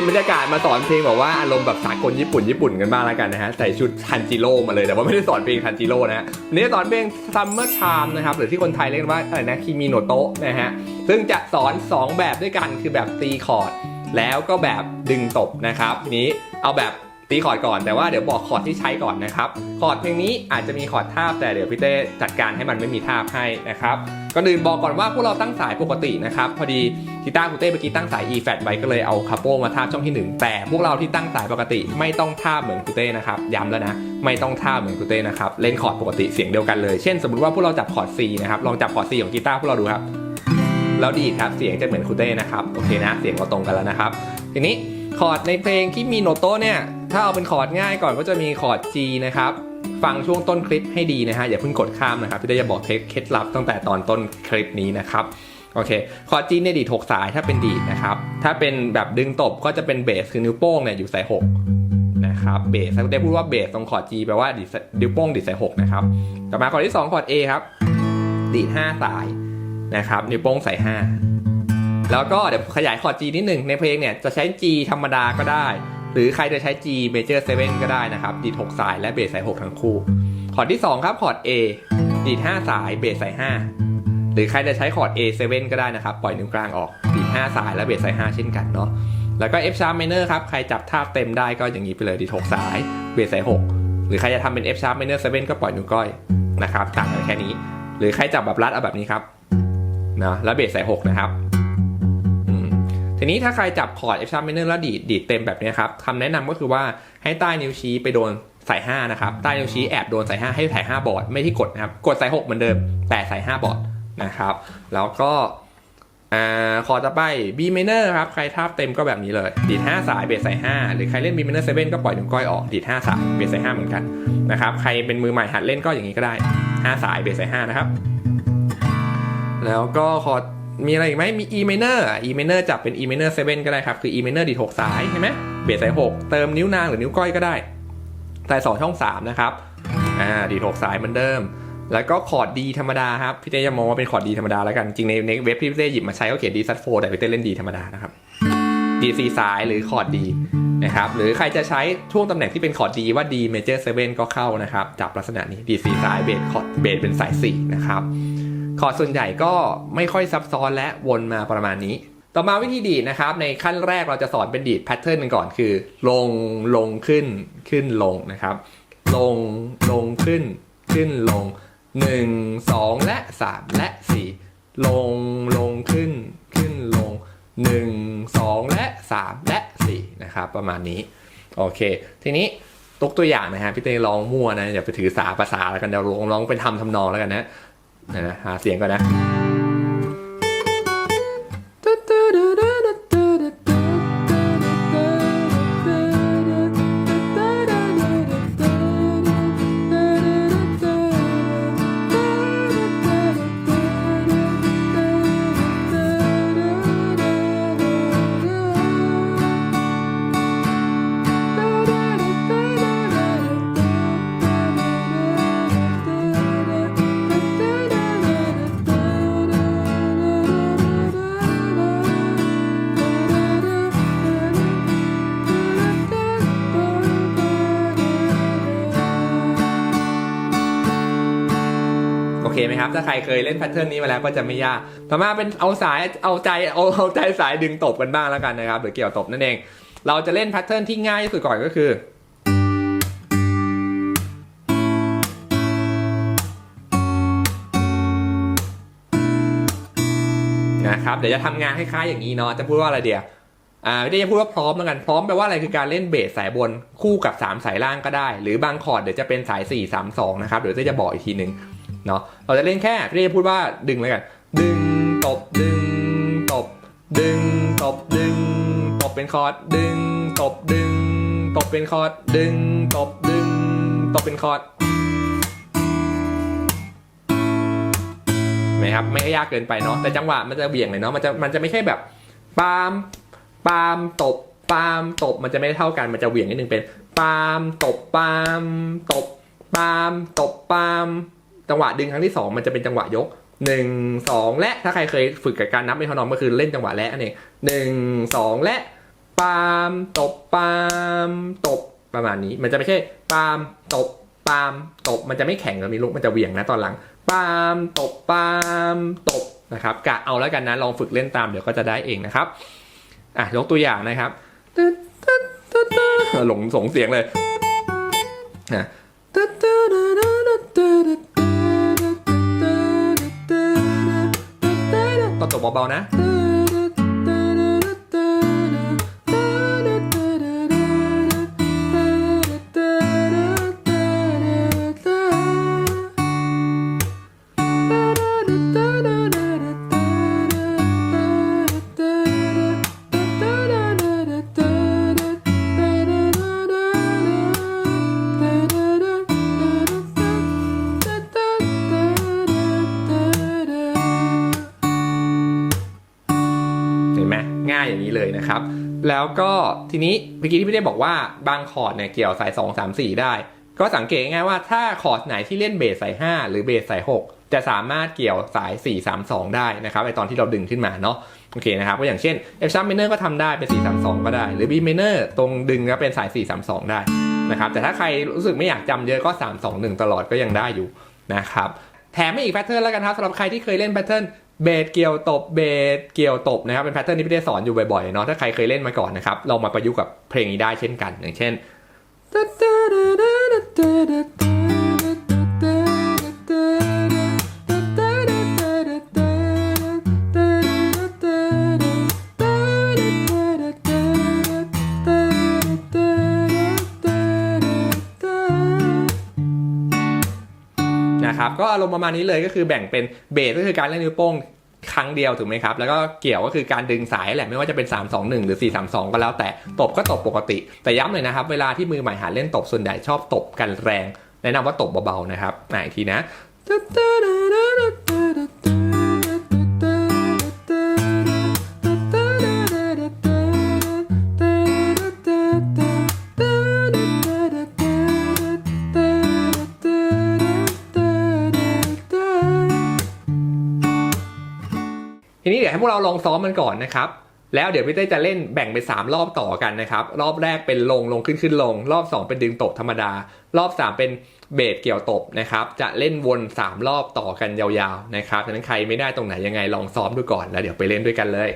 นบรรยากาศมาสอนเพลงแบบว่าอารมณ์แบบสากลญี่ปุ่นญี่ปุ่นกันบ้างแล้วกันนะฮะใส่ชุดทันจิโร่มาเลยแต่ว่าไม่ได้สอนเพลงทันจิโร่นะฮะวันนี้สอนเพลง Summer Charm นะครับหรือที่คนไทยเรียกว่าอะไรนะคิมิโนโตะนะฮะซึ่งจะสอน 2 แบบด้วยกันคือแบบตีคอร์ดแล้วก็แบบดึงตบนะครับทีนี้เอาแบบตีคอร์ดก่อนแต่ว่าเดี๋ยวบอกคอร์ดที่ใช้ก่อนนะครับคอร์ดเพลงนี้อาจจะมีคอร์ดทาบแต่เดี๋ยวพี่เต้จัดการให้มันไม่มีทาบให้นะครับ ก่อนอื่นบอกก่อนว่าพวกเราตั้งสายปกตินะครับ พอดีกีตาร์คุณเต้เมื่อกี้ตั้งสาย e flat ไว้ก็เลยเอาคาโปมาทาบช่องที่หนึ่งแต่พวกเราที่ตั้งสายปกติไม่ต้องทาบเหมือนคุณเต้นะครับย้ำแล้วนะไม่ต้องทาบเหมือนคุณเต้นะครับเล่นคอร์ดปกติเสียงเดียวกันเลย เช่นสมมติว่าพวกเราจับคอร์ด C นะครับลองจับคอร์ด C ของกีตาร์พวกเราดูครับแล้วดีครับเสียงจะเหมือนคูเต้นะครับโอเคนะ เสียงเราตรงกันแล้วนะครับ ทีนี้คอร์ดในเพลงที่มีโนโต้เนี่ย ถ้าเอาเป็นคอร์ดง่ายก่อนก็จะมีคอร์ด G นะครับ ฟังช่วงต้นคลิปให้ดีนะฮะอย่าเพิ่งกดข้ามนะครับพี่ได้จะบอกเทคเคล็ดลับตั้งแต่ตอนต้นคลิปนี้นะครับโอเค คอร์ด G เนี่ยดีด6สายถ้าเป็นดีดนะครับ ถ้าเป็นแบบดึงตบก็จะเป็นเบสคือนิ้วโป้งเนี่ยอยู่สาย6นะครับเบสได้พูดว่าเบสตรงคอร์ด G แปลว่าดีดนิ้วโป้งดีดสาย6นะครับต่อมาคอร์ดที่ 2 คอร์ด A ครับ ดีด5สายนะครับนิ้วโป้งใส่5แล้วก็เดี๋ยวขยายคอร์ด G นิดหนึ่งในเพลงเนี่ยจะใช้ G ธรรมดาก็ได้ หรือใครจะใช้ G major 7 ก็ได้นะครับ ดีด6สายและเบสใส่6ทั้งคู่ คอร์ดที่ 2 ครับ คอร์ด A ดีด5สาย เบสใส่5หรือใครจะใช้คอร์ด A7 ก็ได้นะครับ ปล่อยนิ้วกลางออก ดีด5สายและเบสใส่5เช่นกันเนาะ แล้วก็ F sharp minor ครับ ใครจับท่าเต็มได้ก็อย่างนี้ไปเลย ดีด6สาย เบสใส่6หรือใครจะทำเป็น F sharp minor 7 ก็ปล่อยนิ้วก้อยนะครับ ต่างกันแค่นี้ หรือใครจับแบบรัดเอาแบบนี้ครับ นะ แล้วเบสใส่6นะครับ ทีนี้ถ้าใครจับคอร์ด F sharp minor แล้วดีดดีดเต็มแบบนี้ครับคำแนะนำก็คือว่าให้ใต้นิ้วชี้ไปโดนใส่5นะครับใต้นิ้วชี้แอบโดนใส่5ให้ใส่5บอร์ดไม่ที่กดนะครับกดใส่6เหมือนเดิม แต่ใส่5บอร์ดนะครับ แล้วก็อ่าคอร์ดต่อไป B minor ครับ ใครทาบเต็มก็แบบนี้เลย ดีด 5 สายเบสใส่5หรือใครเล่น B minor 7 ก็ปล่อยนิ้วก้อยออก ดีด 5 สายเบสใส่5เหมือนกันนะครับใครเป็นมือใหม่หัดเล่นก็อย่างนี้ก็ได้ 5 สายเบสใส่5นะครับ แล้วก็คอร์ด มีอะไรอีกไหมมี E minor อะ E minor จับเป็น E minor 7 ก็ได้ครับ คือ E minor ดีด6สายใช่ไหมเบสสาย 6 เติมนิ้วนางหรือนิ้วก้อยก็ได้ใส่2ช่อง 3 นะครับ อ่า ดีด6สายเหมือนเดิม แล้วก็คอร์ดดีธรรมดาครับ พี่เต้จะมองว่าเป็นคอร์ดดีธรรมดาแล้วกัน จริงในในเว็บที่พี่เต้หยิบมาใช้ก็เขียนดีซัดโฟแต่พี่เต้เล่นดีธรรมดานะครับดีซีสายหรือคอร์ดดีนะครับ หรือใครจะใช้ช่วงตำแหน่งที่เป็นคอร์ดดีว่า D major 7ก็เข้านะครับ จับลักษณะนี้ดีซีสายเบสคอร์ดเบสเป็นสาย4นะครับ คอร์ดส่วนใหญ่ก็ไม่ค่อยซับซ้อนและวนมาประมาณนี้ ต่อมาวิธีดีดนะครับ ในขั้นแรกเราจะสอนเป็นดีดแพทเทิร์นกันก่อนคือ ลงลงขึ้นขึ้นลงนะครับ ลงลงขึ้น ขึ้นลง 1 2 และ 3 และ 4 ลงลงขึ้น ขึ้นลง 1 2 และ 3 และ 4 นะครับ ประมาณนี้ โอเค ทีนี้ตกตัวอย่างนะฮะพี่เต้ร้องมั่วนะอย่าไปถือสาภาษาแล้วกันเดี๋ยวร้องร้องเป็นทำทำนองแล้วกันนะ นะหาเสียงก่อนนะ โอเคไหมครับ ถ้าใครเคยเล่นแพทเทิร์นนี้มาแล้วก็จะไม่ยาก ต่อมาเป็นเอาสายเอาใจเอาเอาใจสายดึงตบกันบ้างแล้วกันนะครับหรือเกี่ยวตบนั่นเอง เราจะเล่นแพทเทิร์นที่ง่ายที่สุดก่อนก็คือนะครับเดี๋ยวจะทำงานคล้ายๆอย่างนี้เนาะจะพูดว่าอะไรเดียวอ่าไม่ได้จะพูดว่าพร้อมแล้วกันพร้อมแปลว่าอะไรคือการเล่นเบสสายบนคู่กับ 3 สายล่างก็ได้ หรือ บางคอร์ดเดี๋ยวจะเป็นสาย 4 3 2 นะครับเดี๋ยวจะบอกอีกทีหนึ่ง เนาะเราจะเล่นแค่พี่ได้จะพูดว่าดึงแล้วกันดึงตบดึงตบ ดึงตบดึงตบเป็นคอร์ดดึงตบดึงตบเป็นคอร์ดดึงตบดึงตบเป็นคอร์ดไหมครับไม่ให้ยากเกินไปเนาะแต่จังหวะมันจะเบี่ยงเลยเนาะมันจะมันจะไม่ใช่แบบปามปามตบปามตบมันจะไม่เท่ากันมันจะเหวี่ยงนิดนึงเป็นปามตบปามตบปามตบปาม จังหวะดึงครั้งที่สองมันจะเป็นจังหวะยกหนึ่งสองและถ้าใครเคยฝึกกับการนับในทอนอมก็คือเล่นจังหวะและนั่นเองหนึ่งสองและปามตบปามตบประมาณนี้ มันจะไม่ใช่ปามตบปามตบมันจะไม่แข็งแล้วมีลูกมันจะเหวี่ยงนะตอนหลังปามตบปามตบนะครับกะเอาแล้วกันนะลองฝึกเล่นตามเดี๋ยวก็จะได้เองนะครับอะยกตัวอย่างนะครับหลงสงเสียงเลยนะ กเบาๆนะ นะครับ แล้วก็ทีนี้เมื่อกี้ที่พี่ได้บอกว่าบางคอร์ดเนี่ยเกี่ยวสาย 2 3 4 ได้ ก็สังเกตง่ายว่าถ้าคอร์ดไหนที่เล่นเบสสาย 5 หรือเบสสาย 6 จะสามารถเกี่ยวสาย 4 3 2 ได้นะครับไอตอนที่เราดึงขึ้นมาเนาะโอเคนะครับก็อย่างเช่น F sharp minor ก็ทำได้เป็น 4 3 2 ก็ได้ หรือ B minor ตรงดึงก็เป็นสาย 4 3 2 ได้นะครับแต่ถ้าใครรู้สึกไม่อยากจำเยอะก็ 3 2 1 ตลอดก็ยังได้อยู่นะครับแถมให้อีกแพทเทิร์นแล้วกันครับสำหรับใครที่เคยเล่นแพทเทิร์น เบสเกี่ยวตบเบสเกี่ยวตบนะครับเป็นแพทเทิร์นที่พี่ได้สอนอยู่บ่อยๆเนาะถ้าใครเคยเล่นมาก่อนนะครับลองมาประยุกต์กับเพลงนี้ได้เช่นกัน อย่างเช่น ก็อารมณ์ประมาณนี้เลยก็คือแบ่งเป็นเบสก็คือการเล่นนิ้วโป้งครั้งเดียวถูกไหมครับ แล้วก็เกี่ยวก็คือการดึงสายแหละไม่ว่าจะเป็น 3 2 1 หรือ 4 3 2 ก็แล้วแต่ตบก็ตบปกติ แต่ย้ำเลยนะครับ เวลาที่มือใหม่หาเล่นตบส่วนใหญ่ชอบตบกันแรง แนะนำว่าตบเบาๆนะครับอ่อีกทีนะ นี้เดี๋ยวให้พวกเราลองซ้อมมันก่อนนะครับ แล้วเดี๋ยวพี่เต้จะเล่นแบ่งเป็น3รอบต่อกันนะครับ รอบแรกเป็นลงลงขึ้นขึ้นลง รอบ 2 เป็นดึงตบธรรมดา รอบ 3 เป็นเบสเกี่ยวตบนะครับ จะเล่นวน 3 รอบต่อกันยาวๆนะครับฉะนั้นใครไม่ได้ตรงไหนยังไงลองซ้อมดูก่อนแล้วเดี๋ยวไปเล่นด้วยกันเลย